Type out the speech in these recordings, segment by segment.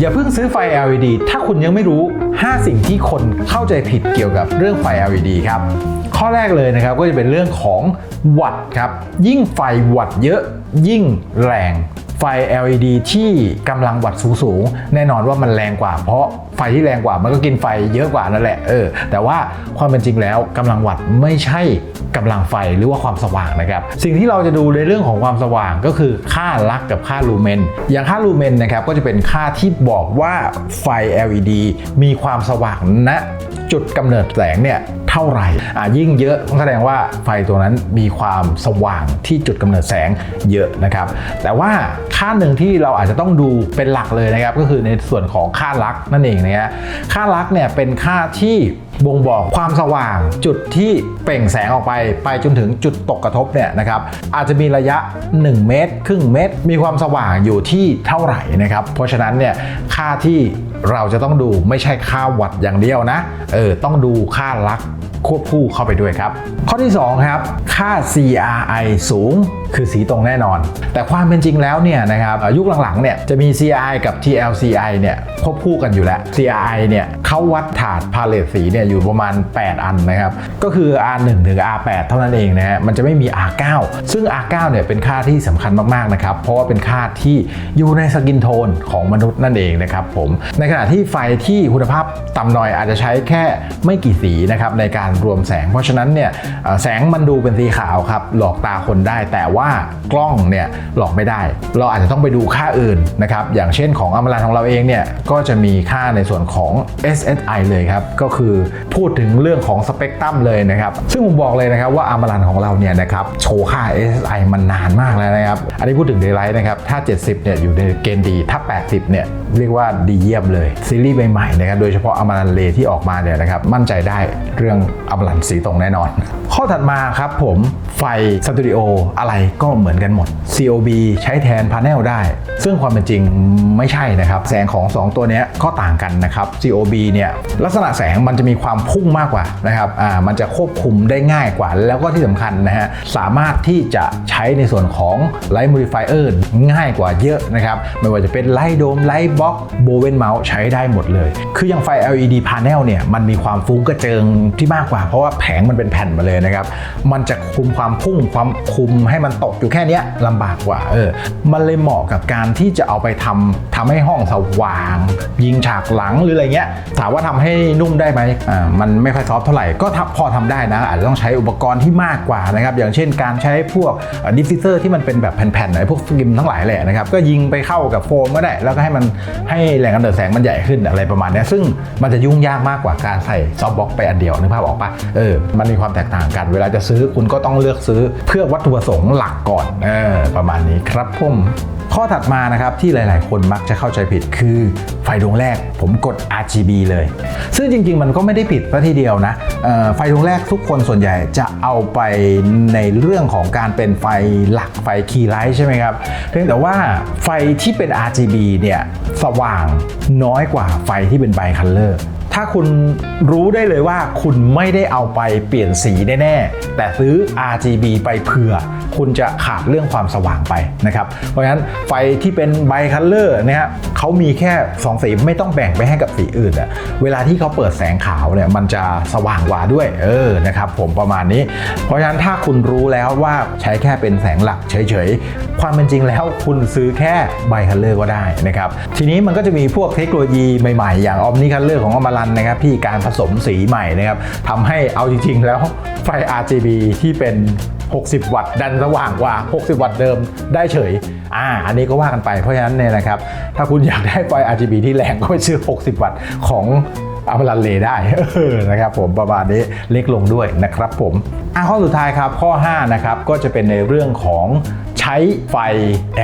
อย่าเพิ่งซื้อไฟ LED ถ้าคุณยังไม่รู้ 5 สิ่งที่คนเข้าใจผิดเกี่ยวกับเรื่องไฟ LED ครับ ข้อแรกเลยนะครับก็จะเป็นเรื่องของวัตต์ครับ ยิ่งไฟวัตต์เยอะ ยิ่งแรงไฟ LED ที่กำลังวัตต์สูงๆ แน่นอนว่ามันแรงกว่าเพราะ ไฟที่แรงกว่ามันก็กินไฟเยอะกว่านั่นแหละเออแต่ว่าความเป็นจริงแล้วกำลังวัดไม่ใช่กำลังไฟหรือว่าความสว่างนะครับ สิ่งที่เราจะดูในเรื่องของความสว่างก็คือค่าลักกับค่าลูเมน อย่างค่าลูเมนนะครับก็จะเป็นค่าที่บอกว่าไฟ LED มีความสว่างณ จุดกำเนิดแสงเนี่ยเท่าไหร่อะยิ่งเยอะแสดงว่าไฟตัวนั้นมีความสว่างที่จุดกำเนิดแสงเยอะนะครับ แต่ว่าค่าหนึ่งที่เราอาจจะต้องดูเป็นหลักเลยนะครับ ก็คือในส่วนของค่าลักนั่นเองนะฮะค่าลักเนี่ยเป็นค่าที่บ่งบอกความสว่างจุดที่เปล่งแสงออกไป ไปจนถึงจุดตกกระทบเนี่ยนะครับอาจจะมีระยะ 1 เมตร ครึ่งเมตร มีความสว่างอยู่ที่เท่าไหร่นะครับเพราะฉะนั้นเนี่ยค่าที่เราจะต้องดูไม่ใช่ค่าวัตต์อย่างเดียวนะเออต้องดูค่าลักควบคู่เข้าไปด้วยครับ ข้อที่2ครับค่า CRI สูง คือสีตรงแน่นอน แต่ความเป็นจริงแล้วเนี่ยนะครับยุคหลังๆเนี่ยจะมี CRI กับ TLCI เนี่ยควบคู่กันอยู่แล้ว CRI เนี่ยเขาวัดถาดพาเลตสีเนี่ยอยู่ประมาณ 8 อันนะครับ ก็คือ R1 ถึง R8 เท่านั้นเองนะฮะมันจะไม่มี R9 ซึ่ง R9 เนี่ยเป็นค่าที่สำคัญมากๆนะครับ เพราะว่าเป็นค่าที่อยู่ในสกินโทนของมนุษย์นั่นเองนะครับผมในขณะที่ไฟที่คุณภาพต่ำหน่อยอาจจะใช้แค่ไม่กี่สีนะครับในการรวมแสง เพราะฉะนั้นเนี่ยแสงมันดูเป็นสีขาวครับหลอกตาคนได้แต่ว่า่ากล้องเนี่ยหลอกไม่ได้ เราอาจจะต้องไปดูค่าอื่นนะครับอย่างเช่นของอมรันของเราเองเนี่ยก็จะมีค่าในส่วนของ SSI เลยครับก็คือพูดถึงเรื่องของสเปกตรัมเลยนะครับซึ่งผมบอกเลยนะครับว่าอมรันของเราเนี่ยนะครับโชว์ค่า SSI มันนานมากแล้วนะครับอันนี้พูดถึงเดย์ไลท์นะครับถ้า 70เนี่ยอยู่ในเกณฑ์ดีถ้า 80เนี่ยเรียกว่าดีเยี่ยมเลยซีรีส์ใหม่ๆนะครับโดยเฉพาะอมรันเลที่ออกมาเนี่ยนะครับมั่นใจได้เรื่องอมรันสีตรงแน่นอน ข้อถัดมาครับผม ไฟสตูดิโออะไรก็เหมือนกันหมด COB ใช้แทนพา n เนลได้ ซึ่งความเป็นจริงไม่ใช่นะครับ แสงของ 2 ตัวนี้ก็ต่างกันนะครับ COB เนี่ยลักษณะแสงมันจะมีความพุ่งมากกว่านะครับอ่ามันจะควบคุมได้ง่ายกว่า แล้วก็ที่สำคัญนะฮะสามารถที่จะใช้ในส่วนของ Light Modifier ง่ายกว่าเยอะนะครับ ไม่ว่าจะเป็นไลท์โดมไลท์บล็อกโบเวนเมาส์ใช้ได้หมดเลย คืออย่างไฟ LED panel เนี่ยมันมีความฟุ้งกระเจิงที่มากกว่า เพราะว่าแผงมันเป็นแผ่นมาเลยนะครับมันจะคุมความความพุ่งความคุมให้มันตกอยู่แค่นี้ลำบากกว่าเออมันเลยเหมาะกับการที่จะเอาไปทำทำให้ห้องสว่าง ยิงฉากหลังหรืออะไรเงี้ยถามว่าทำให้นุ่มได้ไหมอ่ามันไม่ค่อยซอฟต์เท่าไหร่ก็พอทำได้นะ อาจจะต้องใช้อุปกรณ์ที่มากกว่านะครับอย่างเช่นการใช้พวกดิฟฟิเซอร์ที่มันเป็นแบบแผ่นๆไอ้พวกฟิล์มทั้งหลายแหละนะครับก็ยิงไปเข้ากับโฟมก็ได้ แล้วก็ให้มันให้แหล่งกำเนิดแสงมันใหญ่ขึ้นอะไรประมาณนี้ซึ่งมันจะยุ่งยากมากกว่าการใส่ซอฟต์บ็อกไปอันเดียวนึกภาพออกปะเออมันมีความแตกต่างกัน เวลาจะซื้อคุณก็ต้องเลือกซื้อเพื่อวัตถุประสงค์หลักก่อนออประมาณนี้ครับผมข้อถัดมานะครับที่หลาย ๆ คนมักจะเข้าใจผิดคือไฟดวงแรกผมกด RGB เลย ซึ่งจริง ๆ มันก็ไม่ได้ผิดซะทีเดียวนะไฟดวงแรกทุกคนส่วนใหญ่จะเอาไปในเรื่องของการเป็นไฟหลักไฟคีย์ไลท์ใช่ไหมครับ เพียงแต่ว่าไฟที่เป็น RGB เนี่ยสว่างน้อยกว่าไฟที่เป็นไบคัลเลอร์ ถ้าคุณรู้ได้เลยว่าคุณไม่ได้เอาไปเปลี่ยนสีแน่ๆ แต่ซื้อ RGB ไปเผื่อ คุณจะขาดเรื่องความสว่างไปนะครับ เพราะฉะนั้นไฟที่เป็นไบคัลเลอร์เนี่ยเขามีแค่ 2 สีไม่ต้องแบ่งไปให้กับสีอื่นอะเวลาที่เขาเปิดแสงขาวเนี่ยมันจะสว่างกว่าด้วยเออนะครับผมประมาณนี้ เพราะฉะนั้นถ้าคุณรู้แล้วว่าใช้แค่เป็นแสงหลักเฉยๆ ความเป็นจริงแล้วคุณซื้อแค่ไบคัลเลอร์ก็ได้นะครับทีนี้มันก็จะมีพวกเทคโนโลยีใหม่ๆ อย่างออมนิคัลเลอร์ของอมารันนะครับที่การผสมสีใหม่นะครับทำให้เอาจริง ๆ แล้วไฟ RGB ที่เป็น 60 วัตต์ดันสว่างกว่า 60 วัตต์เดิมได้เฉย อ่า อันนี้ก็ว่ากันไป เพราะฉะนั้นเนี่ยนะครับ ถ้าคุณอยากได้ไฟ RGB ที่แรงก็ไปซื้อ 60 วัตต์ของอัมรันเลได้นะครับผมประมาณนี้เล็กลงด้วยนะครับผมอะข้อสุดท้ายครับข้อ 5 นะครับก็จะเป็นในเรื่องของ ใช้ไฟ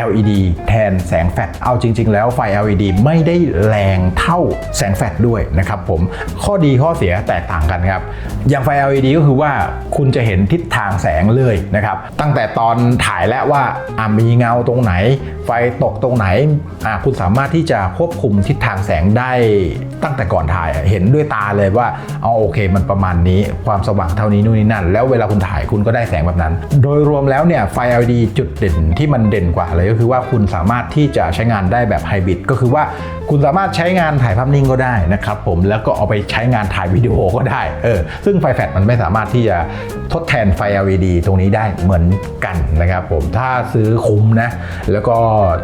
LED แทนแสงแฟลชเอาจริง ๆ แล้วไฟ LED ไม่ได้แรงเท่าแสงแฟลชด้วยนะครับผมข้อดีข้อเสียแตกต่างกันครับอย่างไฟ LED ก็คือว่าคุณจะเห็นทิศทางแสงเลยนะครับตั้งแต่ตอนถ่ายแล้วว่ามีเงาตรงไหน ไฟตกตรงไหนคุณสามารถที่จะควบคุมทิศทางแสงได้ตั้งแต่ก่อนถ่ายเห็นด้วยตาเลยว่าเอาโอเคมันประมาณนี้ความสว่างเท่านี้นู่นนี่นั่น แล้วเวลาคุณถ่ายคุณก็ได้แสงแบบนั้น โดยรวมแล้วเนี่ยไฟ LED จุดเด่นที่มันเด่นกว่าเลยก็คือว่าคุณสามารถที่จะใช้งานได้แบบไฮบริดก็คือว่าคุณสามารถใช้งานถ่ายภาพนิ่งก็ได้นะครับผมแล้วก็เอาไปใช้งานถ่ายวิดีโอก็ได้เออซึ่งไฟแฟลชมันไม่สามารถที่จะทดแทนไฟ LED ตรงนี้ได้เหมือนกันนะครับผมถ้าซื้อคุ้มนะแล้วก็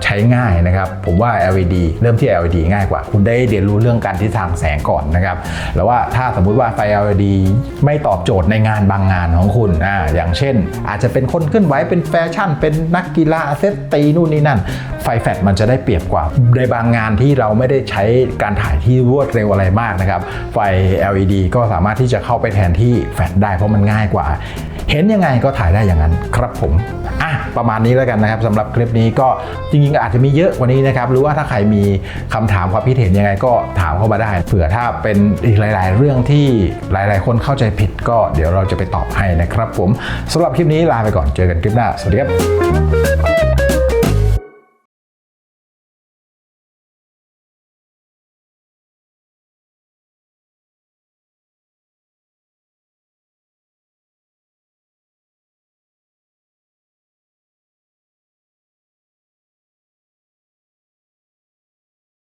ใช้ง่ายนะครับผมว่า LED เริ่มที่ LED ง่ายกว่า คุณได้เรียนรู้เรื่องการทิศทางแสงก่อนนะครับแล้วว่าถ้าสมมุติว่าไฟ LED ไม่ตอบโจทย์ในงานบางงานของคุณอ่าอย่างเช่น อาจจะเป็นคนเคลื่อนไหวเป็นแฟชั่นเป็นนักกีฬาเซตตีนู่นนี่นั่น ไฟแฟลชมันจะได้เปรียบกว่า ในบางงานที่เราไม่ได้ใช้การถ่ายที่รวดเร็วอะไรมากนะครับ ไฟ LED ก็สามารถที่จะเข้าไปแทนที่แฟลชได้เพราะมันง่ายกว่า เห็นยังไงก็ถ่ายได้อย่างนั้นครับผมอะประมาณนี้แล้วกันนะครับสำหรับคลิปนี้ก็จริงๆอาจจะมีเยอะกว่านี้นะครับหรือว่าถ้าใครมีคำถามความคิดเห็นยังไงก็ถามเข้ามาได้ เผื่อถ้าเป็นอีกหลาย ๆ เรื่องที่หลาย ๆ คนเข้าใจผิดก็เดี๋ยวเราจะไปตอบให้นะครับผมสำหรับคลิปนี้ลาไปก่อนเจอกันคลิปหน้าสวัสดีครับ